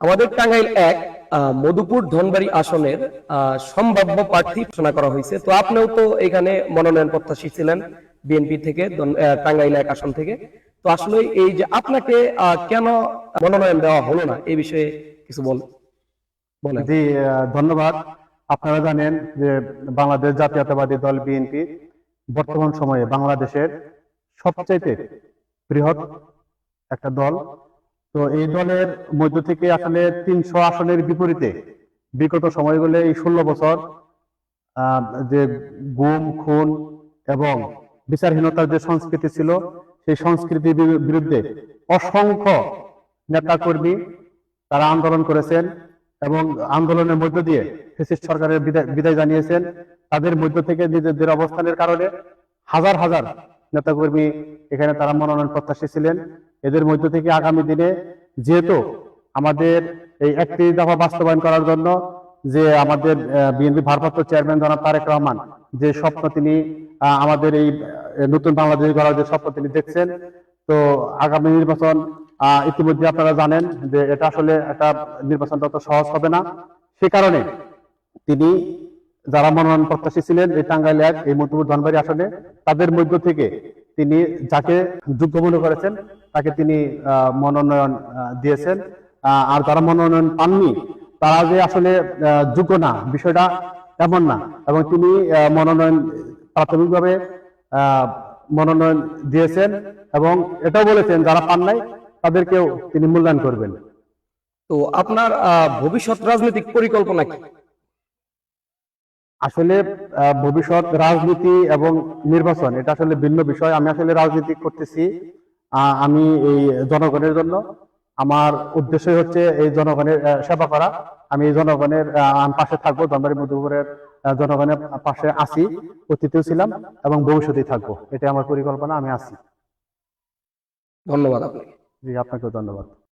আমাদের টাঙ্গাইল এক মধুপুর ধনবাড়ি আসনের সম্ভাব্য প্রার্থী ঘোষণা করা হয়েছে। তো আপনিও তো এখানে মনোনয়ন প্রত্যাশী ছিলেন বিএনপি থেকে টাঙ্গাইল এক আসন থেকে। তো আসলে এই যে আপনাকে কেন মনোনয়ন দেওয়া হলো না? এই বিষয়ে কিছু বল জি ধন্যবাদ। আপনারা জানেন যে বাংলাদেশ জাতীয়তাবাদী দল বিএনপি বর্তমান সময়ে বাংলাদেশের সবচাইতে বৃহৎ একটা দল। তো এই দলের মধ্য থেকে আসলে তিনশো আসনের বিপরীতে বিগত সময়গুলো এই ষোলো বছর যে গুম, খুন এবং বিচারহীনতার যে সংস্কৃতি ছিল, সেই সংস্কৃতির বিরুদ্ধে অসংখ্য নেতাকর্মী তারা আন্দোলন করেছেন এবং আন্দোলনের মধ্য দিয়ে ফেসিস্ট সরকারের বিদায় জানিয়েছেন। তাদের মধ্য থেকে নিজেদের অবস্থানের কারণে হাজার হাজার নেতাকর্মী এখানে তারা মনোনয়ন প্রত্যাশী ছিলেন। এদের মধ্য থেকে আগামী দিনে যেহেতু আমাদের এই একত্রিশ দফা বাস্তবায়ন করার জন্য যে আমাদের বিএনপি ভারপ্রাপ্ত চেয়ারম্যান জনাব তারেক রহমান যে স্বপ্ন তিনি আমাদের এই নতুন বাংলাদেশ গড়ার যে স্বপ্ন তিনি দেখছেন, তো আগামী নির্বাচন ইতিমধ্যে আপনারা জানেন যে এটা আসলে একটা নির্বাচন তত সহজ হবে না। সে কারণে তিনি যারা মনোনয়ন প্রত্যাশী ছিলেন এই টাঙ্গাইল এক, এই মধ্যপুর ধনবাড়ি আসনে, তাদের মধ্য থেকে তিনি যাকে যোগ্য মনে করেছেন তাকে তিনি মনোনয়ন দিয়েছেন। আর যারা মনোনয়ন পাননি তারা যে আসলে যোগ্য না বিষয়টা এমন না। এবং তিনি মনোনয়ন প্রাথমিকভাবে মনোনয়ন দিয়েছেন এবং এটাও বলেছেন যারা পান নাই তাদেরকেও তিনি মূল্যায়ন করবেন। তো আপনার ভবিষ্যৎ রাজনৈতিক পরিকল্পনা কি? আসলে আহ, ভবিষ্যৎ রাজনীতি এবং নির্বাচন এটা আসলে ভিন্ন বিষয়। আমি আসলে রাজনীতি করতেছি আমি এই জনগণের জন্য আমার উদ্দেশ্যই হচ্ছে এই জনগণের সেবা করা। আমি এই জনগণের আহ, পাশে থাকব ধনবাড়ি মধুপুরের জনগণের পাশে আসি অতীতেও ছিলাম এবং ভবিষ্যতেই থাকব। এটা আমার পরিকল্পনা আমি আছি। ধন্যবাদ আপনাকে। জি আপনাকেও ধন্যবাদ।